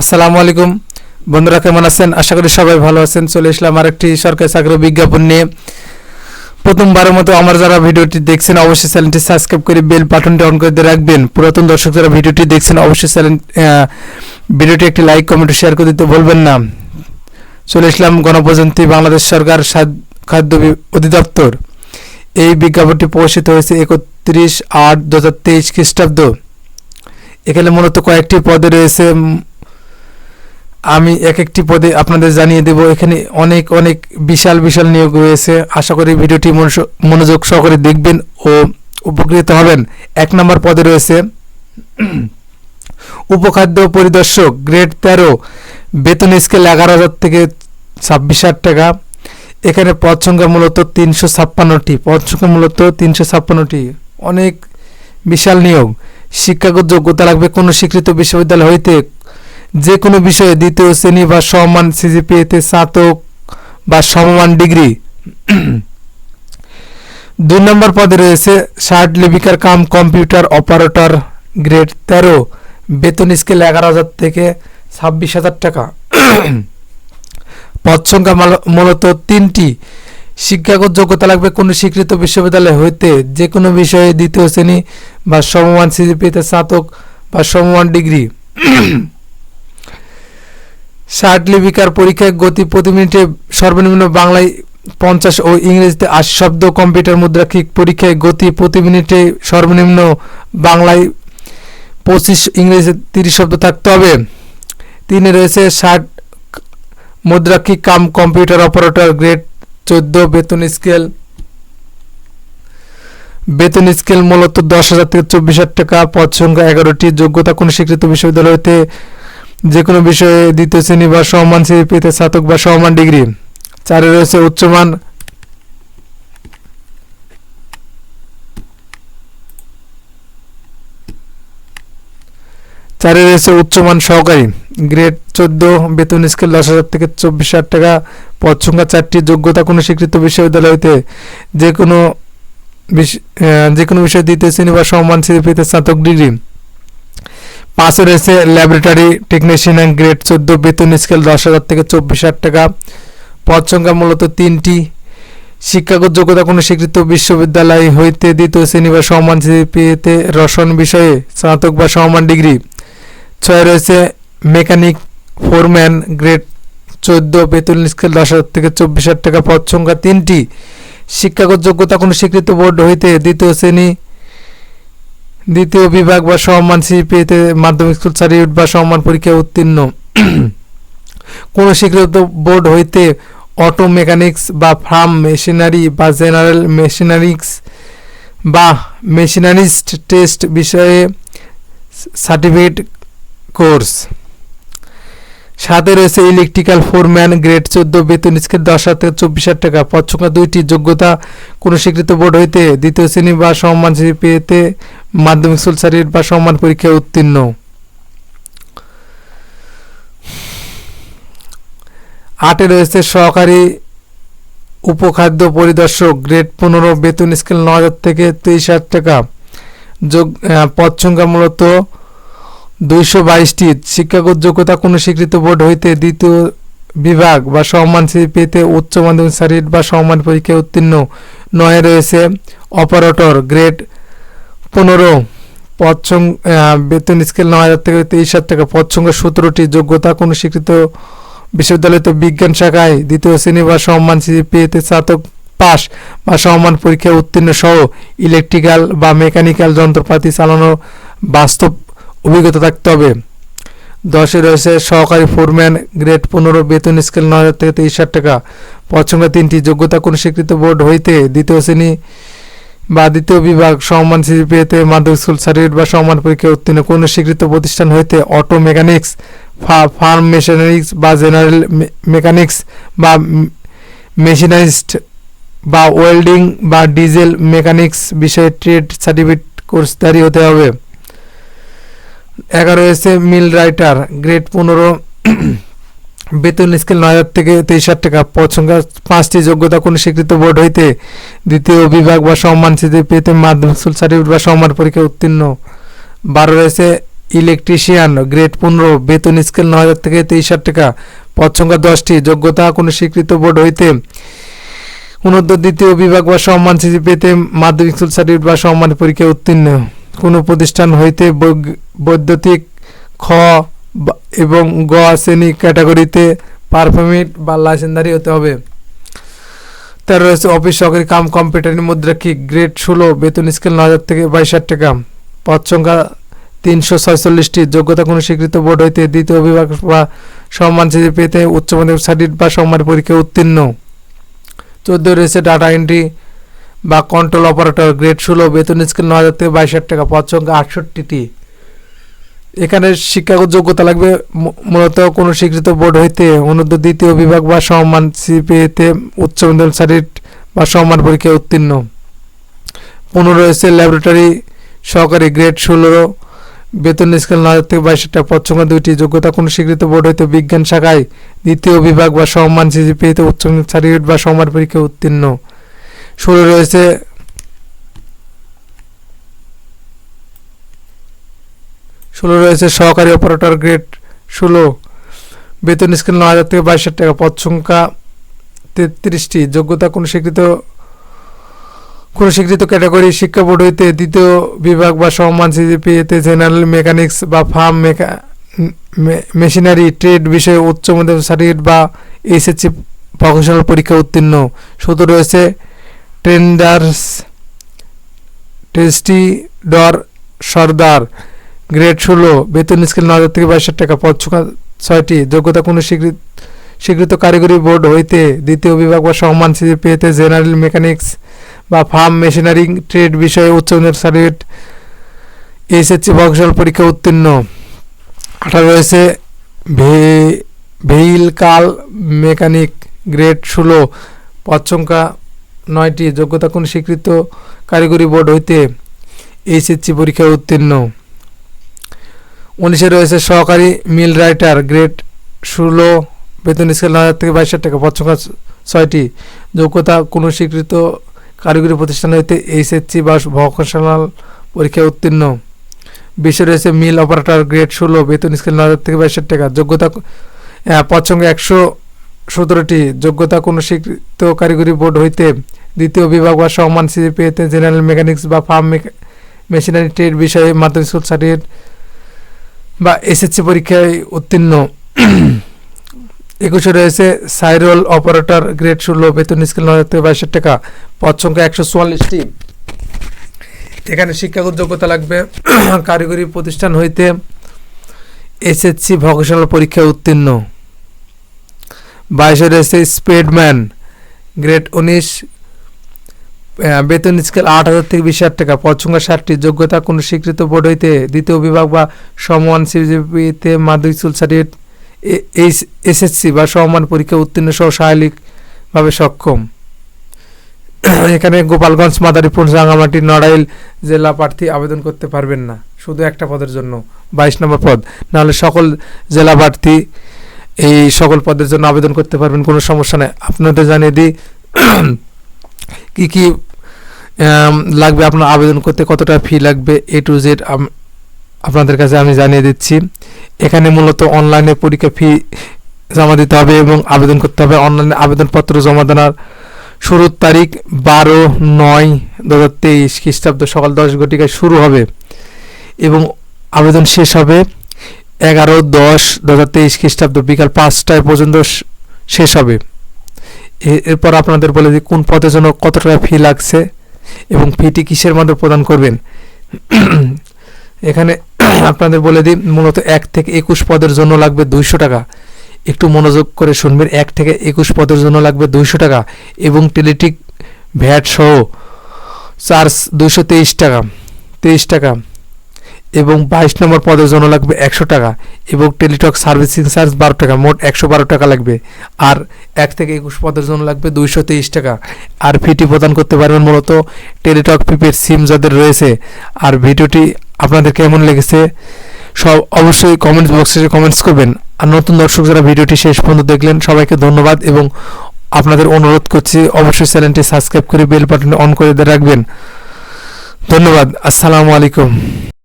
আসসালামু আলাইকুম। বন্ধুরা, কেমন আছেন? আশা করি সবাই ভালো আছেন। চলে এসলাম আরেকটি সরকারি চাকরির বিজ্ঞাপন নিয়ে। প্রথমবারের মতো আমার যারা ভিডিওটি দেখছেন, অবশ্যই চ্যানেলটি সাবস্ক্রাইব করে বেল বাটনটি অন করে দিয়ে রাখবেন। পুরাতন দর্শক যারা ভিডিওটি দেখছেন, অবশ্যই চ্যানেল ভিডিওটি একটি লাইক, কমেন্ট শেয়ার করে দিতে বলবেন না। চলে এসলাম গণপ্রজাতন্ত্রী বাংলাদেশ সরকার খাদ্য অধিদপ্তর। এই বিজ্ঞাপনটি প্রকাশিত হয়েছে একত্রিশ আট দু হাজার তেইশ খ্রিস্টাব্দ। এখানে মূলত কয়েকটি পদে রয়েছে। আমি এক একটি পদে আপনাদের জানিয়ে দেব, এখানে অনেক অনেক বিশাল বিশাল নিয়োগ রয়েছে। আশা করি ভিডিওটি মনোযোগ সহকারে দেখবেন ও উপকৃত হবেন। এক নম্বর পদে রয়েছে উপখাদ্য পরিদর্শক, গ্রেড তেরো, বেতন স্কেল এগারো হাজার থেকে ছাব্বিশ হাজার টাকা। এখানে পদ সংখ্যা মূলত তিনশো ছাপ্পান্নটি, পদ সংখ্যা মূলত তিনশো ছাপ্পান্নটি। অনেক বিশাল নিয়োগ। শিক্ষাগত যোগ্যতা লাগবে কোনো স্বীকৃত বিশ্ববিদ্যালয় হইতে যে কোনো বিষয়ে দ্বিতীয় শ্রেণি বা সমান সিজিপিএতে স্নাতক বা সমমান ডিগ্রি। দুই নম্বর পদে রয়েছে ষাট লিপিকার কাম কম্পিউটার অপারেটর, গ্রেড তেরো, বেতন স্কেল এগারো হাজার থেকে ছাব্বিশ হাজার টাকা। পদ সংখ্যা মাল- মূলত তিনটি। শিক্ষাগত যোগ্যতা লাগবে কোনো স্বীকৃত বিশ্ববিদ্যালয় হইতে যে কোনো বিষয়ে দ্বিতীয় শ্রেণি বা সমমান সিজিপিতে স্নাতক বা সমমান ডিগ্রি। ষাট লিপিকার পরীক্ষায় গতি প্রতি মিনিটে সর্বনিম্ন বাংলায় পঞ্চাশ ও ইংরেজিতে আশি শব্দ, কম্পিউটার মুদ্রাক্ষিক পরীক্ষায় গতি প্রতি মিনিটে সর্বনিম্ন বাংলায় পঁচিশ ইংরেজি তিরিশ শব্দ থাকতে হবে। তিনে রয়েছে ষাট মুদ্রাক্ষিক কাম, কম্পিউটার অপারেটর গ্রেড চোদ্দ, বেতন স্কেল। বেতন স্কেল মূলত দশ হাজার থেকে চব্বিশ হাজার টাকা, পদ সংখ্যা এগারোটি। যোগ্যতা কোনো স্বীকৃত বিশ্ববিদ্যালয় হতে যে কোনো বিষয়ে দ্বিতীয় শ্রেণি বা সমমান সিপিতে স্নাতক বা সমমান ডিগ্রি। চারে রয়েছে উচ্চমান। চারে রয়েছে উচ্চমান সহকারী। গ্রেড চোদ্দ, বেতন স্কেল দশ হাজার থেকে চব্বিশ হাজার টাকা। পদ সংখ্যা চারটি, যোগ্যতা কোনো স্বীকৃত বিশ্ববিদ্যালয় হইতে যে কোনো যে কোনো বিষয়ে দ্বিতীয় শ্রেণি বা সমমান সিপিতে স্নাতক ডিগ্রি। পাঁচে রয়েছে ল্যাবরেটরি টেকনিশিয়ান গ্রেড চোদ্দ, বেতন স্কেল দশ হাজার থেকে চব্বিশ হাজার টাকা। পদ সংখ্যা মূলত তিনটি। শিক্ষাগত যোগ্যতা কোনো স্বীকৃত বিশ্ববিদ্যালয় হইতে দ্বিতীয় শ্রেণি বা সমান সিপিএতে রসন বিষয়ে স্নাতক বা সমান ডিগ্রি। ছয় রয়েছে মেকানিক ফোরম্যান গ্রেড চোদ্দ, বেতন স্কেল দশ হাজার থেকে চব্বিশ হাজার টাকা। পদ সংখ্যা তিনটি। শিক্ষাগত যোগ্যতা কোনো স্বীকৃত বোর্ড হইতে দ্বিতীয় শ্রেণি দ্বিতীয় বিভাগ বা সম্মান সিপিএতে মাধ্যমিক স্কুল সার্টিফিকেট বা সম্মান পরীক্ষায় উত্তীর্ণ। কোনো স্বীকৃত বোর্ড হইতে অটো মেকানিক্স বা ফার্ম মেশিনারি বা জেনারেল মেশিনারিক্স বা মেশিনারিস্ট টেস্ট বিষয়ে সার্টিফিকেট কোর্স। সাথে রয়েছে ইলেকট্রিক্যাল ফোরম্যান গ্রেড চোদ্দ, বেতন স্কেল দশ হাজার থেকে চব্বিশ হাজার টাকা। পদ সংখ্যা দুইটি, যোগ্যতা কোনো স্বীকৃত বোর্ড হইতে দ্বিতীয় শ্রেণি বা সম্মান পেতে মাধ্যমিক স্কুল সার্টিফিকেট বা সম্মান পরীক্ষায় উত্তীর্ণ। আটে রয়েছে সহকারী উপখাদ্য পরিদর্শক গ্রেড পনেরো, বেতন স্কেল ন হাজার থেকে তেইশ হাজার টাকা। যোগ পদ সংখ্যা মূলত দুইশো বাইশটি শিক্ষাগত যোগ্যতা কোনো স্বীকৃত বোর্ড হইতে দ্বিতীয় বিভাগ বা সম্মান পেতে উচ্চ মাধ্যমিক সার্টিফিকেট বা সম্মান পরীক্ষায় উত্তীর্ণ নয়ে রয়েছে। অপারেটর গ্রেড পনেরো। পদ বেতন স্কেল ন হাজার থেকে তেইশ হাজার টাকা। পদ সতেরোটি। যোগ্যতা কোনো স্বীকৃত বিশ্ববিদ্যালয়তে বিজ্ঞান শাখায় দ্বিতীয় শ্রেণি বা সম্মান সিপিএতে স্নাতক পাস বা সম্মান পরীক্ষায় উত্তীর্ণ সহ ইলেকট্রিক্যাল বা মেকানিক্যাল যন্ত্রপাতি চালানো বাস্তব অভিজ্ঞতা থাকতে হবে। দশে রয়েছে সহকারী ফোরম্যান, গ্রেড পনেরো, বেতন স্কেল নয় হাজার থেকে তেইশ হাজার টাকা। সংখ্যা তিনটি যোগ্যতা কোনো স্বীকৃত বোর্ড হইতে দ্বিতীয় শ্রেণি বা দ্বিতীয় বিভাগ সম্মান সিপিএতে মাধ্যমিক স্কুল সার্টিফিকেট বা সম্মান পরীক্ষায় উত্তীর্ণ কোনো স্বীকৃত প্রতিষ্ঠান হইতে অটো মেকানিক্স ফার্ম মেশিনারিক্স বা জেনারেল মেকানিক্স বা মেশিনারিস্ট বা ওয়েল্ডিং বা ডিজেল মেকানিক্স বিষয়ে ট্রেড সার্টিফিকেট কোর্সধারী হতে হবে। এগারো রয়েছে মিল রাইটার, গ্রেড পনেরো, বেতন স্কেল নয় হাজার থেকে তেইশ হাজার টাকা। সংখ্যা পাঁচটি, যোগ্যতা কোনো স্বীকৃত বোর্ড হইতে দ্বিতীয় বিভাগ বা সম্মান পেতে মাধ্যমিক স্কুল সার্টিফিকেট বা সম্মান পরীক্ষায় উত্তীর্ণ। বারো রয়েছে ইলেকট্রিশিয়ান, গ্রেড পনেরো, বেতন স্কেল নয় হাজার থেকে তেইশ হাজার টাকা। পদ দশটি, যোগ্যতা কোনো স্বীকৃত বোর্ড হইতে অনুদ্যোগ দ্বিতীয় বিভাগ বা সম্মান সিজি পেতে মাধ্যমিক স্কুল সার্টিফিকেট বা সম্মান পরীক্ষায় উত্তীর্ণ। কোনো প্রতিষ্ঠান হইতে বৈদ্যুতিক খ এবং গ শ্রেণি ক্যাটাগরিতে পারফরমেট বা লাইসেন্সধারী হতে হবে। তার রয়েছে অফিস সহকারী কাম, কম্পিউটারের মুদ্রাক্ষিক গ্রেড ষোলো, বেতন স্কেল নয় হাজার থেকে বাইশ হাজার টাকা। পদ সংখ্যা তিনশো ছয়চল্লিশটি। যোগ্যতা কোনো স্বীকৃত বোর্ড হইতে দ্বিতীয় বিভাগ বা সম্মান সিজি পেতে উচ্চ মাধ্যমিক সার্টিফিকেট বা সম্মান পরীক্ষায় উত্তীর্ণ। চোদ্দ রয়েছে ডাটা এন্ট্রি। বা কন্ট্রোল অপারেটর গ্রেড ষোলো, বেতন স্কেল নয় হাজার থেকে বাইশ হাজার টাকা, পদ সংখ্যা আটষট্টিটি। এখানে শিক্ষাগত যোগ্যতা লাগবে মূলত কোনো স্বীকৃত বোর্ড হইতে অনুদ্ধ দ্বিতীয় বিভাগ বা সম্মান সিপিএতে উচ্চ মাধ্যমিক সার্টিফিকেট বা সম্মান পরীক্ষায় উত্তীর্ণ। পনেরো রয়েছে ল্যাবরেটরি সহকারী গ্রেড ষোলো, বেতন স্কেল নয় হাজার থেকে বাইশ হাজার টাকা, পদ সংখ্যা দুইটি। যোগ্যতা কোনো স্বীকৃত বোর্ড হইতে বিজ্ঞান শাখায় দ্বিতীয় বিভাগ বা সম্মান সিজিপিতে উচ্চ মাধ্যমিক সার্টিফিকেট বা সম্মান পরীক্ষায় উত্তীর্ণ। ষোলো রয়েছে। ষোলো রয়েছে সহকারী অপারেটর গ্রেড ষোলো। বেতন স্কেল নয় হাজার থেকে বাইশ হাজার টাকা। পদ সংখ্যা তেত্রিশটি। যোগ্যতা কোনো স্বীকৃত কোনো স্বীকৃত ক্যাটাগরি শিক্ষা বোর্ড হইতে দ্বিতীয় বিভাগ বা সম্মান সিজিপিএতে জেনারেল মেকানিক্স বা ফার্ম মেকা মেশিনারি ট্রেড বিষয়ে উচ্চ মাধ্যমিক সার্টিফিকেট বা এইচএসসি প্রফেশনাল পরীক্ষা উত্তীর্ণ। শুধু রয়েছে ট্রেন্ডার্স টেস্টি ডর সর্দার গ্রেড ষোলো, বেতন স্কেল নয় হাজার থেকে বাইশ টাকা, পদ ছয়টি, যোগ্যতা কোনো স্বীকৃত স্বীকৃত কারিগরি বোর্ড হইতে দ্বিতীয় বিভাগ বা সম্মান সিজিপিএতে জেনারেল মেকানিক্স বা ফার্ম মেশিনারিং ট্রেড বিষয়ে উচ্চ সার্টিফিকেট এইচএসসি প্রফেশনাল পরীক্ষা উত্তীর্ণ। আঠারো রয়েছে ভেহিলকাল মেকানিক, গ্রেড ষোলো, পদ সংখ্যা নয়টি যোগ্যতা কোন স্বীকৃত কারিগরি বোর্ড হইতে এইচএসসি পরীক্ষায় উত্তীর্ণ? উনিশে রয়েছে সহকারী মিল রাইটার, গ্রেড ষোলো, বেতন স্কেল নয় হাজার থেকে বাইশ টাকা, পদ ছয়টি। যোগ্যতা কোনো স্বীকৃত কারিগরি প্রতিষ্ঠান হইতে এইচএসসি বা ভোকেশনাল পরীক্ষায় উত্তীর্ণ। বিশে রয়েছে মিল অপারেটর, গ্রেড ষোলো, বেতন স্কেল নয় হাজার থেকে বাইশ টাকা। যোগ্যতা সংখ্যা একশো সতেরোটি যোগ্যতা কোনো স্বীকৃত কারিগরি বোর্ড হইতে দ্বিতীয় বিভাগ বা সম্মান সিজিপিএতে জেনারেল মেকানিক্স বা ফার্ম মেশিনারি ট্রেড বিষয়ে মাধ্যমিক স্কুল সার্টিফিকেট বা এসএসসি পরীক্ষায় উত্তীর্ণ। একুশে রয়েছে সাইরোল অপারেটর গ্রেড ষোলো, বেতন স্কেল নয় হাজার থেকে বাইশ হাজার টাকা, পদ সংখ্যা একশো চুয়াল্লিশটি। এখানে শিক্ষাগত যোগ্যতা লাগবে। কারিগরি প্রতিষ্ঠান হইতে এসএসসি ভোকেশনাল পরীক্ষায় উত্তীর্ণ। বাইশে রয়েছে স্পেডম্যান গ্রেড উনিশ বেতন স্কেল আট হাজার থেকে বিশ হাজার টাকা পদ সংখ্যা ষাটটি যোগ্যতা কোনো স্বীকৃত বোর্ড হইতে দ্বিতীয় বিভাগ বা সমান সিজিপিতে মাধ্যমিক স্কুল সার্টিফিকেট এইচ, এসএসসি বা সমান পরীক্ষা উত্তীর্ণ সহ শারীরিকভাবে সক্ষম। এখানে গোপালগঞ্জ, মাদারীপুর রাঙামাটি নড়াইল জেলা প্রার্থী আবেদন করতে পারবেন না। শুধু একটা পদের জন্য, বাইশ নম্বর পদ। নাহলে সকল জেলা প্রার্থী এই সকল পদের জন্য আবেদন করতে পারবেন, কোনো সমস্যা নেই। আপনাদের জানিয়ে দিই, কী কী লাগবে আপনার আবেদন করতে, কতটা ফি লাগবে এ টু জেড আপনাদের কাছে আমি জানিয়ে দিচ্ছি। এখানে মূলত অনলাইনে পরীক্ষা ফি জমা দিতে হবে এবং আবেদন করতে হবে। অনলাইনে আবেদনপত্র জমা দেওয়ার শুরুর তারিখ বারো নয় দু হাজার তেইশ খ্রিস্টাব্দ সকাল দশ ঘটিকায় শুরু হবে এবং আবেদন শেষ হবে এগারো, দশ দু হাজার তেইশ খ্রিস্টাব্দ বিকাল পাঁচটায় পর্যন্ত শেষ হবে। এরপর আপনাদের বলে দিই কোন পদের জন্য কত টাকা ফি লাগছে এবং ফিটি কিসের মধ্যে প্রদান করবেন। এখানে আপনাদের বলে দিই মূলত এক থেকে একুশ পদের জন্য লাগবে দুইশো টাকা। একটু মনোযোগ করে শুনবেন, এক থেকে একুশ পদের জন্য লাগবে দুইশো টাকা এবং টেলিটিক ভ্যাট সহ চার্জ দুইশো তেইশ টাকা তেইশ টাকা। এবং বাইশ নম্বর পদের জন্য লাগবে একশো টাকা এবং টেলিটক সার্ভিসিং চার্জ বারো টাকা, মোট একশো বারো টাকা লাগবে। আর এক থেকে একুশ পদের জন্য লাগবে দুইশো তেইশ টাকা। আর ফিটি প্রদান করতে পারবেন মূলত টেলিটক প্রিপেড সিম যাদের রয়েছে। আর ভিডিওটি আপনাদের কেমন লেগেছে সব অবশ্যই কমেন্টস বক্সে কমেন্টস করবেন। আর নতুন দর্শক যারা ভিডিওটি শেষ পর্যন্ত দেখলেন, সবাইকে ধন্যবাদ এবং আপনাদের অনুরোধ করছি অবশ্যই চ্যানেলটি সাবস্ক্রাইব করে বেল বাটনে অন করে রাখবেন। ধন্যবাদ। আসসালামু আলাইকুম।